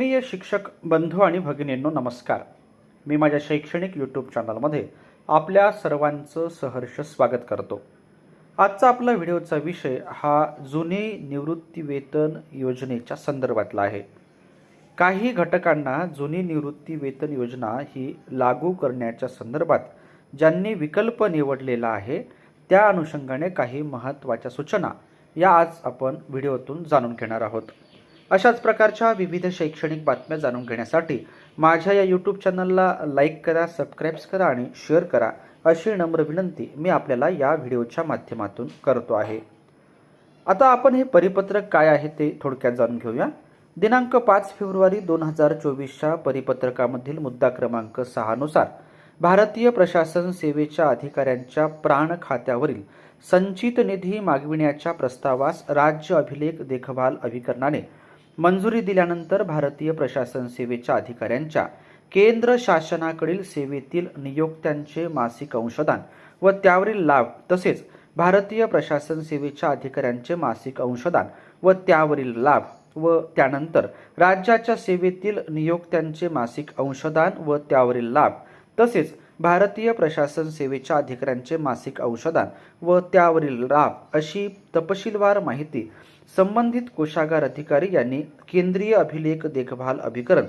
आदरणीय शिक्षक बंधू आणि भगिनींनो नमस्कार. मी माझ्या शैक्षणिक यूट्यूब चॅनलमध्ये आपल्या सर्वांचं सहर्ष स्वागत करतो. आजचा आपला व्हिडिओचा विषय हा जुनी निवृत्तीवेतन योजनेच्या संदर्भातला आहे. काही घटकांना जुनी निवृत्तीवेतन योजना ही लागू करण्याच्या संदर्भात ज्यांनी विकल्प निवडलेला आहे त्या अनुषंगाने काही महत्त्वाच्या सूचना या आज आपण व्हिडिओतून जाणून घेणार आहोत. अशाच प्रकारच्या विविध शैक्षणिक बातम्या जाणून घेण्यासाठी माझ्या या यूट्यूब चॅनलला लाईक करा सबस्क्राईब्स करा आणि शेअर करा अशी नम्र विनंती मी आपल्याला या व्हिडिओच्या माध्यमातून करतो आहे. आता आपण हे परिपत्रक काय आहे ते थोडक्यात जाणून घेऊया. दिनांक पाच फेब्रुवारी दोन हजार चोवीसच्या परिपत्रकामधील मुद्दा क्रमांक सहानुसार भारतीय प्रशासन सेवेच्या अधिकाऱ्यांच्या प्राण खात्यावरील संचित निधी मागविण्याच्या प्रस्तावास राज्य अभिलेख देखभाल अभिकरणाने मंजुरी दिल्यानंतर भारतीय प्रशासन सेवेच्या अधिकाऱ्यांच्या केंद्र शासनाकडील सेवेतील नियोक्त्यांचे मासिक अंशदान व त्यावरील लाभ तसेच भारतीय प्रशासन सेवेच्या अधिकाऱ्यांचे मासिक अंशदान व त्यावरील लाभ व त्यानंतर राज्याच्या सेवेतील नियोक्त्यांचे मासिक अंशदान व त्यावरील लाभ तसेच भारतीय प्रशासन सेवेच्या अधिकाऱ्यांचे मासिक अंशदान व त्यावरील लाभ अशी तपशीलवार माहिती संबंधित कोषागार अधिकारी यांनी केंद्रीय अभिलेख देखभाल अभिकरण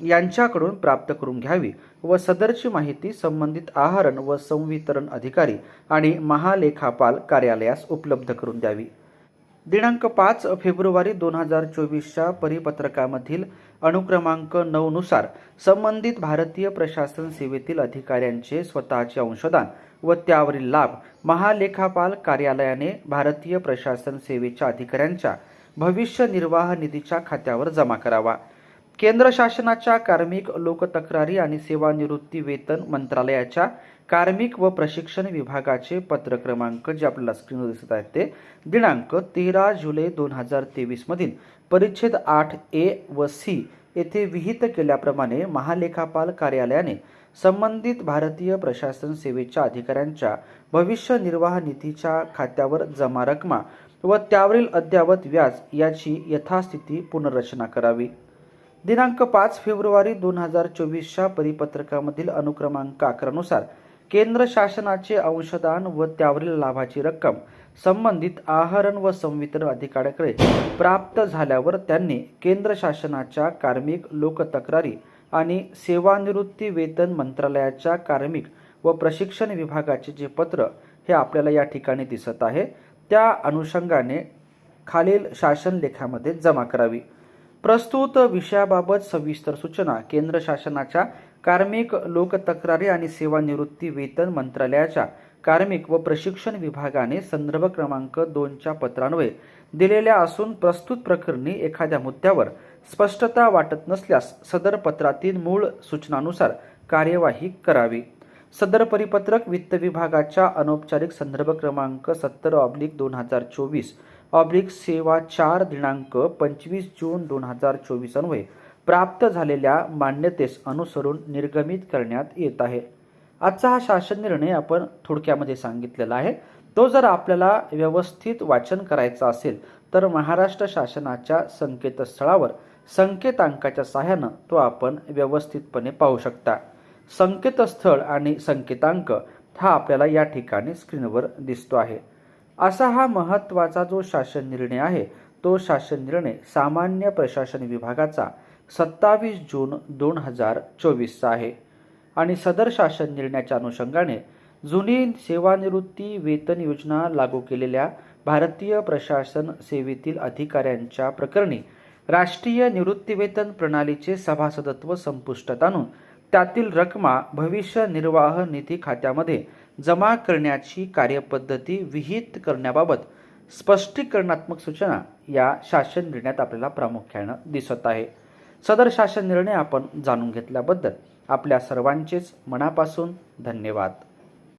यांच्याकडून प्राप्त करून घ्यावी व सदरची माहिती संबंधित आहरण व संवितरण अधिकारी आणि महालेखापाल कार्यालयास उपलब्ध करून द्यावी. दिनांक पाच फेब्रुवारी दोन हजार चोवीसच्या परिपत्रकामधील अनुक्रमांक नऊनुसार संबंधित भारतीय प्रशासन सेवेतील अधिकाऱ्यांचे स्वतःचे अंशदान व त्यावरील लाभ महालेखापाल कार्यालयाने भारतीय प्रशासन सेवेच्या अधिकाऱ्यांच्या भविष्य निर्वाह निधीच्या खात्यावर जमा करावा. केंद्र शासनाच्या कार्मिक लोकतक्रारी आणि सेवानिवृत्ती वेतन मंत्रालयाच्या कार्मिक व प्रशिक्षण विभागाचे पत्र क्रमांक जे आपल्याला स्क्रीनवर दिसत आहेत ते दिनांक तेरा जुलै दोन हजार तेवीसमधील परिच्छेद आठ ए व सी येथे विहित केल्याप्रमाणे महालेखापाल कार्यालयाने संबंधित भारतीय प्रशासन सेवेच्या अधिकाऱ्यांच्या भविष्य निर्वाह निधीच्या खात्यावर जमा रकमा व त्यावरील अद्ययावत व्याज याची यथास्थिती पुनर्रचना करावी. दिनांक पाच फेब्रुवारी दोन हजार चोवीसच्या परिपत्रकामधील अनुक्रमांक अकरानुसार केंद्र शासनाचे अंशदान व त्यावरील लाभाची रक्कम संबंधित आहरण व संवितरण अधिकाऱ्याकडे प्राप्त झाल्यावर त्यांनी केंद्र शासनाच्या कार्मिक लोकतक्रारी आणि सेवानिवृत्ती वेतन मंत्रालयाच्या कार्मिक व प्रशिक्षण विभागाचे जे पत्र हे आपल्याला या ठिकाणी दिसत आहे त्या अनुषंगाने खालील शासन लेखामध्ये जमा करावी. प्रस्तुत विषयाबाबत सविस्तर सूचना केंद्र शासनाच्या कार्मिक लोकतक्रारी आणि सेवानिवृत्ती वेतन मंत्रालयाच्या कार्मिक व प्रशिक्षण विभागाने संदर्भ क्रमांक दोनच्या पत्रान्वये दिलेल्या असून प्रस्तुत प्रकरणी एखाद्या मुद्द्यावर स्पष्टता वाटत नसल्यास सदर पत्रातील मूळ सूचनानुसार कार्यवाही करावी. सदर परिपत्रक वित्त विभागाच्या अनौपचारिक संदर्भ क्रमांक सत्तर ऑब्लिक दोन हजार चोवीस ऑब्लिक सेवा चार दिनांक पंचवीस जून दोन हजार चोवीस अन्वये प्राप्त झालेल्या मान्यतेस अनुसरून निर्गमित करण्यात येत आहे. आजचा हा शासन निर्णय आपण थोडक्यामध्ये सांगितलेला आहे. तो जर आपल्याला व्यवस्थित वाचन करायचा असेल तर महाराष्ट्र शासनाच्या संकेतस्थळावर संकेतांकाच्या सहाय्यानं तो आपण व्यवस्थितपणे पाहू शकता. संकेतस्थळ आणि संकेतांक हा आपल्याला या ठिकाणी स्क्रीनवर दिसतो आहे. असा हा महत्त्वाचा जो शासन निर्णय आहे तो शासन निर्णय सामान्य प्रशासन विभागाचा सत्तावीस जून दोन हजार चोवीसचा आहे. आणि सदर शासन निर्णयाच्या अनुषंगाने जुनी सेवानिवृत्ती वेतन योजना लागू केलेल्या भारतीय प्रशासन सेवेतील अधिकाऱ्यांच्या प्रकरणी राष्ट्रीय निवृत्तीवेतन प्रणालीचे सभासदत्व संपुष्टात आणून त्यातील रकमा भविष्य निर्वाह निधी खात्यामध्ये जमा करण्याची कार्यपद्धती विहित करण्याबाबत स्पष्टीकरणात्मक सूचना या शासन निर्णयात आपल्याला प्रामुख्यानं दिसत आहे. सदर शासन निर्णय आपण जाणून घेतल्याबद्दल आपल्या सर्वांचेच मनापासून धन्यवाद.